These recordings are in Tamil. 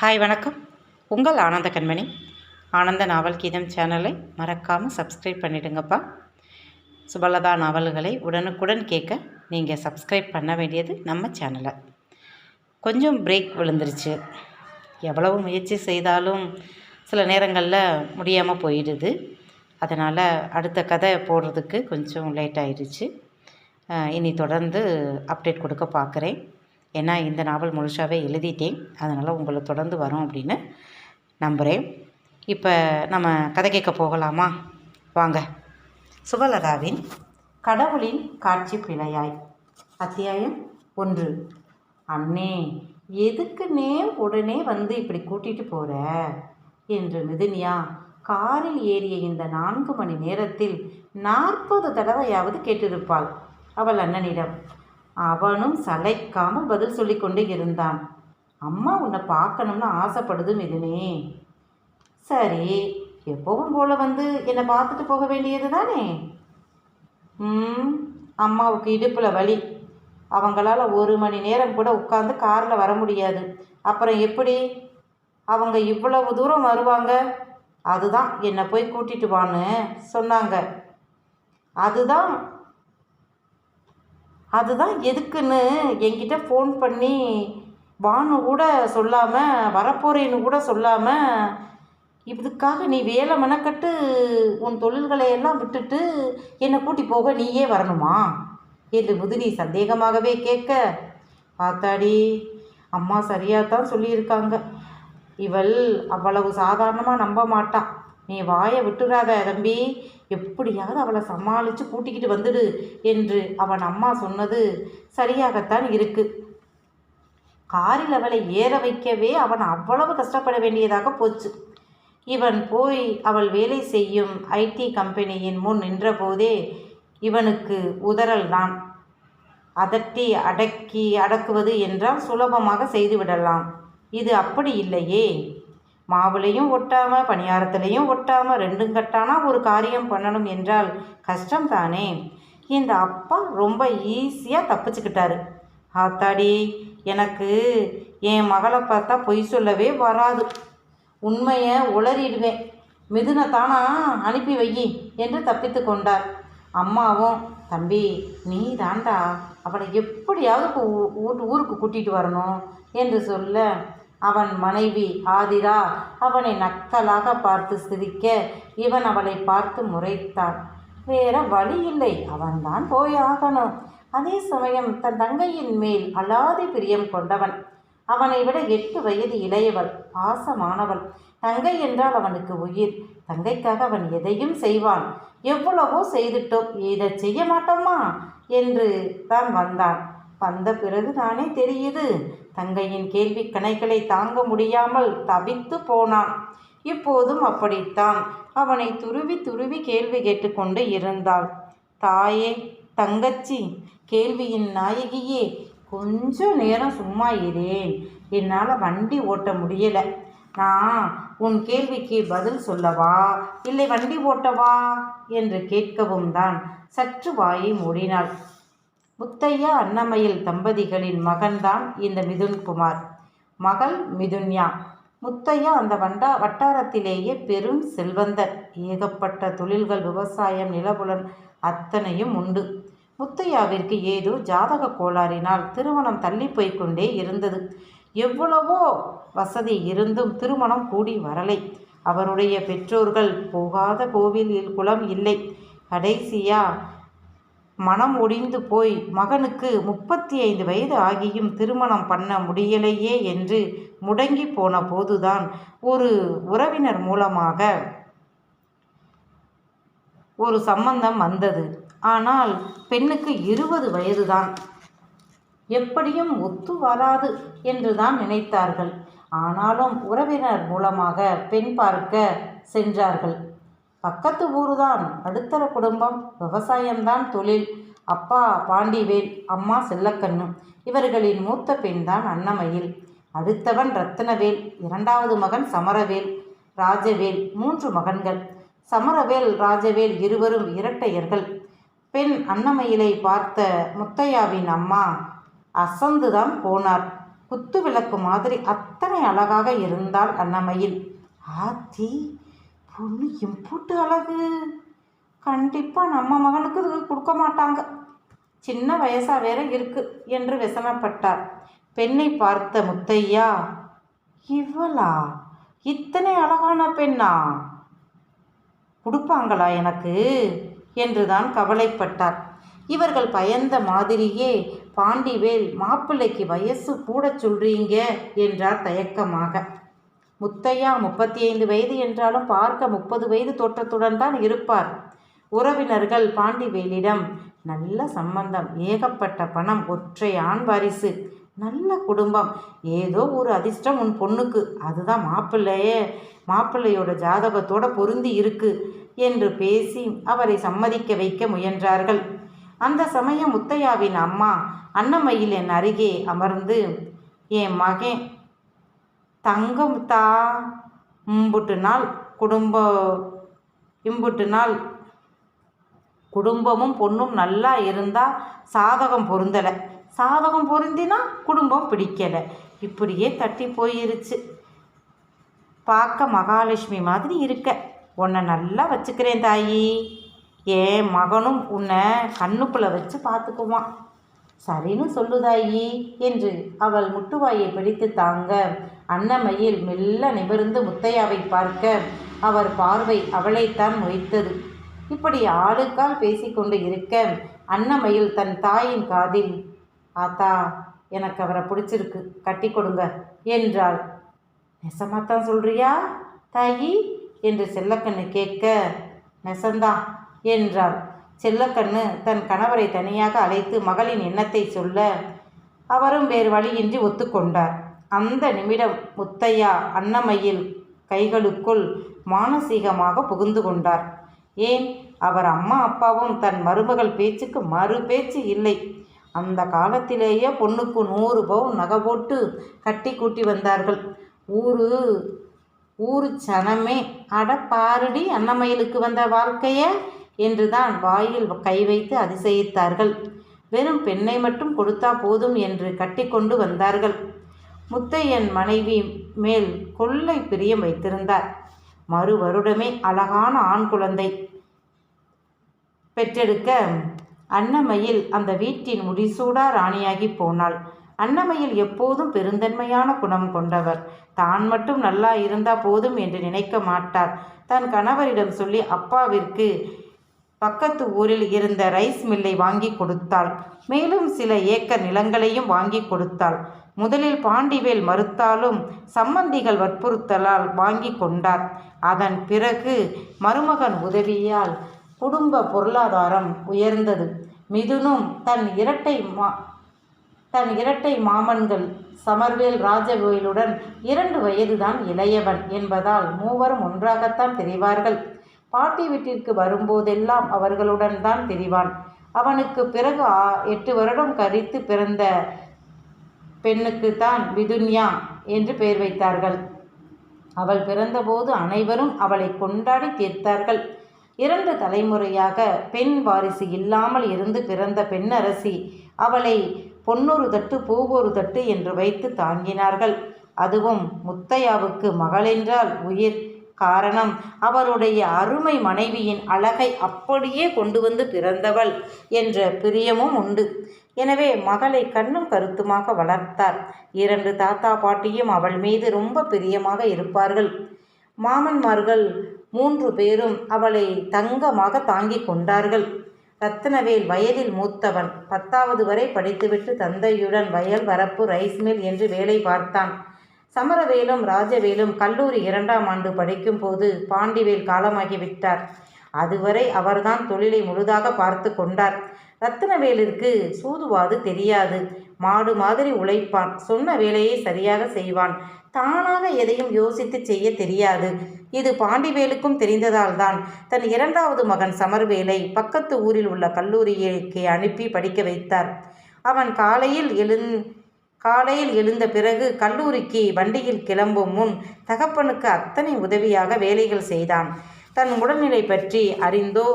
ஹாய் வணக்கம். உங்கள் ஆனந்த கண்மணி. ஆனந்த நாவல் கீதம் சேனலை மறக்காமல் சப்ஸ்கிரைப் பண்ணிடுங்கப்பா. சுபலதா நாவல்களை உடனுக்குடன் கேட்க நீங்கள் சப்ஸ்கிரைப் பண்ண வேண்டியது நம்ம சேனலை. கொஞ்சம் பிரேக் விழுந்துருச்சு. எவ்வளவு முயற்சி செய்தாலும் சில நேரங்களில் முடியாமல் போயிடுது. அதனால் அடுத்த கதை போடுறதுக்கு கொஞ்சம் லேட் ஆயிடுச்சு. இனி தொடர்ந்து அப்டேட் கொடுக்க பார்க்குறேன். ஏன்னா இந்த நாவல் முழுசாகவே எழுதிட்டேன். அதனால் உங்களை தொடர்ந்து வரும் அப்படின்னு நம்புகிறேன் இப்போ நம்ம கதை கேட்க போகலாமா? வாங்க. சுபலதாவின் கடவுளின் காட்சி பிழையாய் அத்தியாயம் ஒன்று. அண்ணே எதுக்குன்னே உடனே வந்து இப்படி கூட்டிகிட்டு போகிற என்று மிதுனியா காரில் ஏறிய இந்த நான்கு மணி நேரத்தில் நாற்பது தடவையாவது கேட்டிருப்பாள் அவள் அண்ணனிடம். அவனும் சளைக்காமல் பதில் சொல்லி கொண்டு இருந்தான். அம்மா உன்னை பார்க்கணும்னு ஆசைப்படுது மிதுனே. சரி எப்பவும் போல வந்து என்னை பார்த்துட்டு போக வேண்டியது தானே? ம் அம்மாவுக்கு இடுப்பில் வலி. அவங்களால ஒரு மணி நேரம் கூட உட்காந்து காரில் வர முடியாது. அப்புறம் எப்படி? அவங்க இவ்வளவு தூரம் வருவாங்க? அதுதான் என்னை போய் கூட்டிட்டு வான்னு சொன்னாங்க. அதுதான் அதுதான் எதுக்குன்னு என்கிட்ட ஃபோன் பண்ணி வான்னு கூட சொல்லாமல் வரப்போறேன்னு கூட சொல்லாமல் இதுக்காக நீ வேலை மெனக்கட்டு உன் தொழில்களை எல்லாம் விட்டுட்டு என்னை கூட்டி போக நீயே வரணுமா? என்று முதிரி சந்தேகமாகவே கேட்க பார்த்தாடி அம்மா சரியாக தான் சொல்லியிருக்காங்க. இவள் அவ்வளவு சாதாரணமாக நம்ப மாட்டாள் நீ வாயை விட்டுறாத தம்பி. எப்படியாவது அவளை சமாளித்து கூட்டிக்கிட்டு வந்துடு என்று அவன் அம்மா சொன்னது சரியாகத்தான் இருக்கு. காரில் அவளை ஏற வைக்கவே அவன் அவ்வளவு கஷ்டப்பட வேண்டியதாக போச்சு. இவன் போய் அவள் வேலை செய்யும் ஐடி கம்பெனியின் முன் நின்றபோதே இவனுக்கு உதறல் தான். அதட்டி அடக்கி அடக்குவது என்றால் சுலபமாக செய்துவிடலாம் இது அப்படி இல்லையே. மாவுலையும் ஒட்டாம பணியாரத்திலையும் ஒட்டாம ரெண்டும் கட்டானா ஒரு காரியம் பண்ணணும் என்றால் கஷ்டம் தானே இந்த அப்பா ரொம்ப ஈஸியாக தப்பிச்சுக்கிட்டாரு. ஆத்தாடி எனக்கு என் மகளை பார்த்தா பொய் சொல்லவே வராது. உண்மையை உளறிடுவேன். மிதுனை தானா அனுப்பி வை என்று தப்பித்து கொண்டார். அம்மாவும் தம்பி நீ தாண்டா. அவனை எப்படியாவது ஊ- ஊருக்கு கூட்டிகிட்டு வரணும் என்று சொல்ல அவன் மனைவி ஆதிரா அவனை நக்கலாக பார்த்து சிரிக்க இவன் அவளை பார்த்து முறைத்தான் வேற வழி இல்லை அவன்தான் போய் ஆகணும் அதே சமயம் தன் தங்கையின் மேல் அலாதி பிரியம் கொண்டவன். அவனை விட எட்டு வயது இளையவள் பாசமானவள். தங்கை என்றால் அவனுக்கு உயிர். தங்கைக்காக அவன் எதையும் செய்வான். எவ்வளவோ செய்துட்டோம் இதை செய்ய மாட்டோமா? என்று தான் வந்தான். வந்த பிறகு தானே தெரியுது. தங்கையின் கேள்வி கணைகளை தாங்க முடியாமல் தவித்து போனான். இப்போதும் அப்படித்தான். அவனை துருவி துருவி கேள்வி கேட்டுக்கொண்டு இருந்தாள். தாயே தங்கச்சி கேள்வியின் நாயகியே கொஞ்ச நேரம் சும்மா இரேன் என்னால் வண்டி ஓட்ட முடியலை. நான் உன் கேள்விக்கு பதில் சொல்லவா? இல்லை வண்டி ஓட்டவா? என்று கேட்கவும் தான் சற்று வாயை மூடினாள். முத்தையா அன்னமயில் தம்பதிகளின் மகன்தான் இந்த மிதுன்குமார். மகள் மிதுன்யா. முத்தையா அந்த வண்டா வட்டாரத்திலேயே பெரும் செல்வந்தர். ஏகப்பட்ட தொழில்கள் விவசாயம் நிலபுலன் அத்தனையும் உண்டு. முத்தையாவிற்கு ஏதோ ஜாதக கோளாறினால் திருமணம் தள்ளி போய்கொண்டே இருந்தது. எவ்வளவோ வசதி இருந்தும் திருமணம் கூடி வரலை. அவருடைய பெற்றோர்கள் போகாத கோவிலில் குளம் இல்லை. கடைசியா மனம் ஒடிந்து போய் மகனுக்கு முப்பத்தி ஐந்து வயது ஆகியும் திருமணம் பண்ண முடியலையே என்று முடங்கி போன போதுதான் ஒரு உறவினர் மூலமாக ஒரு சம்பந்தம் வந்தது. ஆனால் பெண்ணுக்கு இருபது வயதுதான். எப்படியும் ஒத்து வராது என்று தான் நினைத்தார்கள். ஆனாலும் உறவினர் மூலமாக பெண் பார்க்க சென்றார்கள். பக்கத்து ஊருதான் நடுத்தர குடும்பம் விவசாயம்தான் தொழில். அப்பா பாண்டிவேல் அம்மா செல்லக்கண்ணு. இவர்களின் மூத்த பெண்தான் அன்னமயில் அடுத்தவன் ரத்னவேல் இரண்டாவது மகன் சமரவேல் ராஜவேல் மூன்று மகன்கள். சமரவேல் ராஜவேல் இருவரும் இரட்டையர்கள். பெண் அன்னமயிலை பார்த்த முத்தையாவின் அம்மா அசந்துதான் போனார். குத்து விளக்கு மாதிரி அத்தனை அழகாக இருந்தாள் அன்னமயில் ஆத்தி பொண்ணு இம்புட்டு அழகு. கண்டிப்பாக நம்ம மகனுக்கு இது கொடுக்க மாட்டாங்க. சின்ன வயசாக வேற இருக்கு என்று விசனப்பட்டார் பெண்ணை பார்த்த முத்தையா இவளா? இத்தனை அழகான பெண்ணா? கொடுப்பாங்களா எனக்கு? என்றுதான் கவலைப்பட்டார். இவர்கள் பயந்த மாதிரியே பாண்டிவேல் மாப்பிள்ளைக்கு வயசு கூட சொல்றீங்க என்றார் தயக்கமாக. முத்தையா முப்பத்தி ஐந்து வயது என்றாலும் பார்க்க முப்பது வயது தோற்றத்துடன் தான் இருப்பார். உறவினர்கள் பாண்டிவேலிடம் நல்ல சம்பந்தம் ஏகப்பட்ட பணம் ஒற்றை ஆண் வாரிசு நல்ல குடும்பம் ஏதோ ஒரு அதிர்ஷ்டம் உன் பொண்ணுக்கு அதுதான் மாப்பிள்ளையே மாப்பிள்ளையோட ஜாதகத்தோட பொருந்தி இருக்கு என்று பேசி அவரை சம்மதிக்க வைக்க முயன்றார்கள். அந்த சமயம் முத்தையாவின் அம்மா அன்னமையில் என் அருகே அமர்ந்து என் மகன் தங்கம் தா இம்புட்டு நாள் குடும்ப இம்புட்டு நாள் குடும்பமும் பொண்ணும் நல்லா இருந்தால் சாதகம் பொருந்தலை. சாதகம் பொருந்தினா குடும்பம் பிடிக்கலை. இப்படியே தட்டி போயிருச்சு. பார்க்க மகாலட்சுமி மாதிரி இருக்க. உன்னை நல்லா வச்சுக்கிறேன் தாயி. என் மகனும் உன்னை கண்ணுக்குள்ளே வச்சு பார்த்துக்குவான். சரின்னு சொல்லுதாயி என்று அவள் முட்டுவாயை பிடித்து தாங்க. அன்னமயில் மெல்ல நிமிர்ந்து முத்தையாவை பார்க்க அவர் பார்வை அவளைத்தான் முயத்தது இப்படி ஆளுக்கால் பேசிக்கொண்டு இருக்க அன்னமயில் தன் தாயின் காதில் ஆத்தா எனக்கு அவரை பிடிச்சிருக்கு கட்டி கொடுங்க என்றாள். நெசமாத்தான் சொல்றியா தாயி? என்று செல்லக்கண்ணு கேட்க நெசந்தான் என்றாள். செல்லக்கண்ணு தன் கணவரை தனியாக அழைத்து மகளின் எண்ணத்தை சொல்ல அவரும் வேறு வழியின்றி ஒத்துக்கொண்டார். அந்த நிமிடம் முத்தையா அன்னமையில் கைகளுக்குள் மானசீகமாக புகுந்து கொண்டார். ஏன்? அவர் அம்மா அப்பாவும் தன் மருமகள் பேச்சுக்கு மறு பேச்சு இல்லை. அந்த காலத்திலேயே பொண்ணுக்கு நூறு பவுன் நகை போட்டு கட்டி கூட்டி வந்தார்கள். ஊரு ஊரு சனமே. அட பாருடி அன்னமயிலுக்கு வந்த வாழ்க்கையை. என்றுதான் வாயில் கை வைத்து அதிசயித்தார்கள். வெறும் பெண்ணை மட்டும் கொடுத்தா போதும் என்று கட்டிக்கொண்டு வந்தார்கள். முத்தையன் மனைவி மேல் கொள்ளை பிரியம் வைத்திருந்தார். மறு வருடமே அழகான ஆண் குழந்தை பெற்றெடுக்க அன்னமையில் அந்த வீட்டின் முடிசூடா ராணியாகி போனாள். அன்னமையில் எப்போதும் பெருந்தன்மையான குணம் கொண்டவர். தான் மட்டும் நல்லா இருந்தா போதும் என்று நினைக்க மாட்டார். தன் கணவரிடம் சொல்லி அப்பாவிற்கு பக்கத்து ஊரில் இருந்த ரைஸ் மில்லை வாங்கி கொடுத்தாள். மேலும் சில ஏக்கர் நிலங்களையும் வாங்கி கொடுத்தாள். முதலில் பாண்டிவேல் மறுத்தாலும் சம்பந்திகள் வற்புறுத்தலால் வாங்கி கொண்டார். அதன் பிறகு மருமகன் உதவியால் குடும்ப பொருளாதாரம் உயர்ந்தது. மிதுனும் தன் இரட்டை மா தன் இரட்டை மாமன்கள் சமர்வேல் ராஜவேலுடன் இரண்டு வயதுதான் இளையவன் என்பதால் மூவரும் ஒன்றாகத்தான் தெரிவார்கள் பாட்டி வீட்டிற்கு வரும்போதெல்லாம் அவர்களுடன் தான் தெரிவான். அவனுக்கு பிறகு எட்டு வருடம் கழித்து பிறந்த பெண்ணுக்கு தான் விதுன்யா என்று பெயர் வைத்தார்கள். அவள் பிறந்தபோது அனைவரும் அவளை கொண்டாடி தீர்த்தார்கள். இரண்டு தலைமுறையாக பெண் வாரிசு இல்லாமல் இருந்து பிறந்த பெண்ணரசி அவளை பொன்னொரு தட்டு பூவொரு தட்டு என்று வைத்து தாங்கினார்கள். அதுவும் முத்தையாவுக்கு மகளென்றால் உயிர். காரணம் அவருடைய அருமை மனைவியின் அழகை அப்படியே கொண்டு வந்து பிறந்தவள் என்ற பிரியமும் உண்டு. எனவே மகளை கண்ணும் கருத்துமாக வளர்த்தார். இரண்டு தாத்தா பாட்டியும் அவள் மீது ரொம்ப பிரியமாக இருப்பார்கள். மாமன்மார்கள் மூன்று பேரும் அவளை தங்கமாக தாங்கிக் கொண்டார்கள். ரத்னவேல் வயதில் மூத்தவன். பத்தாவது வரை படித்துவிட்டு தந்தையுடன் வயல் வரப்பு ரைஸ் மில் என்று வேலை பார்த்தான். சமரவேலும் ராஜவேலும் கல்லூரி இரண்டாம் ஆண்டு படிக்கும் போது பாண்டிவேல் காலமாகிவிட்டார் அதுவரை அவர்தான் தொழிலை முழுதாக பார்த்து கொண்டார். ரத்னவேலிற்கு சூதுவாது தெரியாது. மாடு மாதிரி உழைப்பான். சொன்ன வேலையை சரியாக செய்வான். தானாக எதையும் யோசித்து செய்ய தெரியாது. இது பாண்டிவேலுக்கும் தெரிந்ததால் தான் தன் இரண்டாவது மகன் சமர்வேலை பக்கத்து ஊரில் உள்ள கல்லூரிக்கு அனுப்பி படிக்க வைத்தார். அவன் காலையில் எழுந் காலையில் எழுந்த பிறகு கல்லூரிக்கு வண்டியில் கிளம்பும் முன் தகப்பனுக்கு அத்தனை உதவியாக வேலைகள் செய்தான். தன் உடல்நிலை பற்றி அறிந்தோ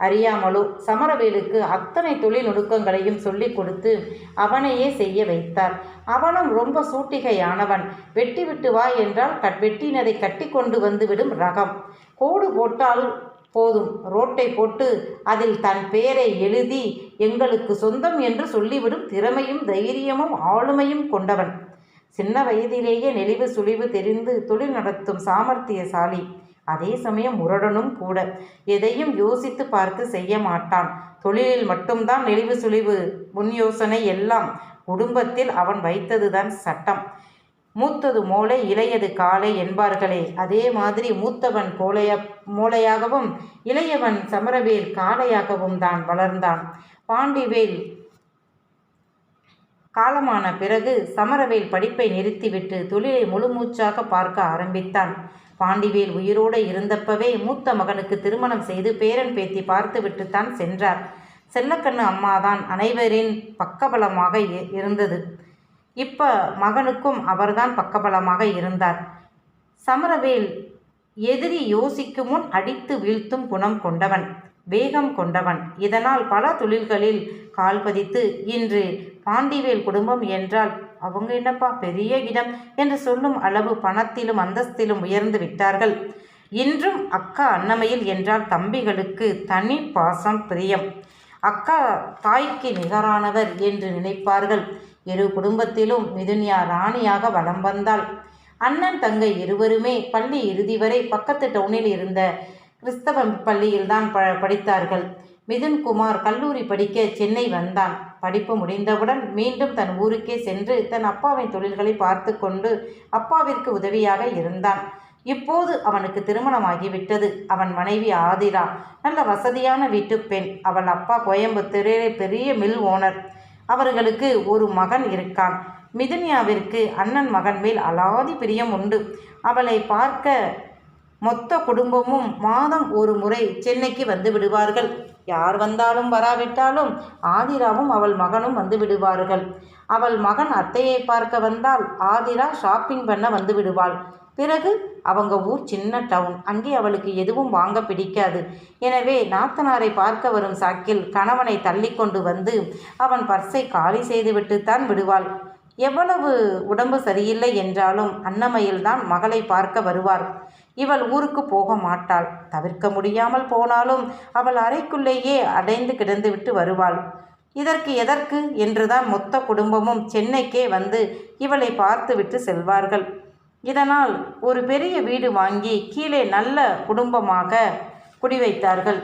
அறியாமலோ சமரவேலுக்கு அத்தனை தொழில் நுணுக்கங்களையும் சொல்லிக் கொடுத்து அவனையே செய்ய வைத்தார். அவனும் ரொம்ப சூட்டிகையானவன். வெட்டி விட்டு வா என்றால் கட் வெட்டினதை கட்டி கொண்டு வந்து விடும் ரகம். கோடு போட்டால் போதும். ரோட்டை போட்டு அதில் தன் பெயரை எழுதி எங்களுக்கு சொந்தம் என்று சொல்லிவிடும் திறமையும் தைரியமும் ஆளுமையும் கொண்டவன். சின்ன வயதிலேயே நெளிவு சுழிவு தெரிந்து தொழில் நடத்தும் சாமர்த்தியசாலி. அதே சமயம் முரடனும் கூட. எதையும் யோசித்து பார்த்து செய்ய மாட்டான். தொழிலில் மட்டும்தான் நெளிவு சுழிவு முன் யோசனை எல்லாம் குடும்பத்தில் அவன் வைத்ததுதான் சட்டம். மூத்தது மூளை இளையது காளை என்பார்களே. அதே மாதிரி மூத்தவன் கோலைய மூளையாகவும் இளையவன் சமரவேல் காளையாகவும் தான் வளர்ந்தான். பாண்டிவேல். காலமான பிறகு சமரவேல் படிப்பை நிறுத்திவிட்டு தொழிலை முழுமூச்சாக பார்க்க ஆரம்பித்தான். பாண்டிவேல் உயிரோடு இருந்தப்பவே மூத்த மகனுக்கு திருமணம் செய்து பேரன் பேத்தி பார்த்துவிட்டுத்தான் சென்றார். செல்லக்கண்ணு அம்மாதான் அனைவரின் பக்கபலமாக இருந்தது. இப்போ மகனுக்கும் அவர்தான் பக்கபலமாக இருந்தார். சமரவேல் எதிரி யோசிக்கும் முன் அடித்து வீழ்த்தும் குணம் கொண்டவன். வேகம் கொண்டவன். இதனால் பல தொழில்களில் கால் பதித்து இன்று பாண்டிவேல் குடும்பம் என்றால் அவங்க என்னப்பா பெரிய இடம் என்று சொல்லும் அளவு பணத்திலும் அந்தஸ்திலும் உயர்ந்து விட்டார்கள். இன்றும் அக்கா அன்னமையில் என்றால் தம்பிகளுக்கு தனி பாசம் பிரியம். அக்கா தாய்க்கு நிகரானவர் என்று நினைப்பார்கள். இரு குடும்பத்திலும் மிதுன்யா ராணியாக வலம் வந்தாள். அண்ணன் தங்கை இருவருமே பள்ளி இறுதி வரை பக்கத்து டவுனில் இருந்த கிறிஸ்தவ பள்ளியில்தான் ப படித்தார்கள். மிதுன்குமார் கல்லூரி படிக்க சென்னை வந்தான். படிப்பு முடிந்தவுடன் மீண்டும் தன் ஊருக்கே சென்று தன் அப்பாவின் தொழில்களை பார்த்து கொண்டு அப்பாவிற்கு உதவியாக இருந்தான். இப்போது அவனுக்கு திருமணமாகிவிட்டது. அவன் மனைவி ஆதிரா. நல்ல வசதியான வீட்டுப் பெண். அவள் அப்பா கோயம்புத்தூரிலே பெரிய மில் ஓனர். அவர்களுக்கு ஒரு மகன் இருக்கான். மிதுன்யாவிற்கு அண்ணன் மகன் மேல் அலாதி பிரியம் உண்டு. அவளை பார்க்க மொத்த குடும்பமும் மாதம் ஒரு முறை சென்னைக்கு வந்து விடுவார்கள். யார் வந்தாலும் வராவிட்டாலும் ஆதிராவும் அவள் மகனும் வந்து விடுவார்கள். அவள் மகன் அத்தையை பார்க்க வந்தால் ஆதிரா ஷாப்பிங் பண்ண வந்து விடுவாள். பிறகு அவங்க ஊர் சின்ன டவுன் அங்கே அவளுக்கு எதுவும் வாங்க பிடிக்காது. எனவே நாத்தனாரை பார்க்க வரும் சாக்கில் கணவனை தள்ளி கொண்டு வந்து அவன் பர்ஸை காலி செய்துவிட்டுத்தான் விடுவாள். எவ்வளவு உடம்பு சரியில்லை என்றாலும் அன்னமையில்தான் மகளை பார்க்க வருவார். இவள் ஊருக்கு போக மாட்டாள். தவிர்க்க முடியாமல் போனாலும் அவள் அறைக்குள்ளேயே அடைந்து கிடந்துவிட்டு வருவாள். இதற்கு எதற்கு? என்றுதான் மொத்த குடும்பமும் சென்னைக்கே வந்து இவளை பார்த்துவிட்டு செல்வார்கள். இதனால் ஒரு பெரிய வீடு வாங்கி கீழே நல்ல குடும்பமாக குடி வைத்தார்கள்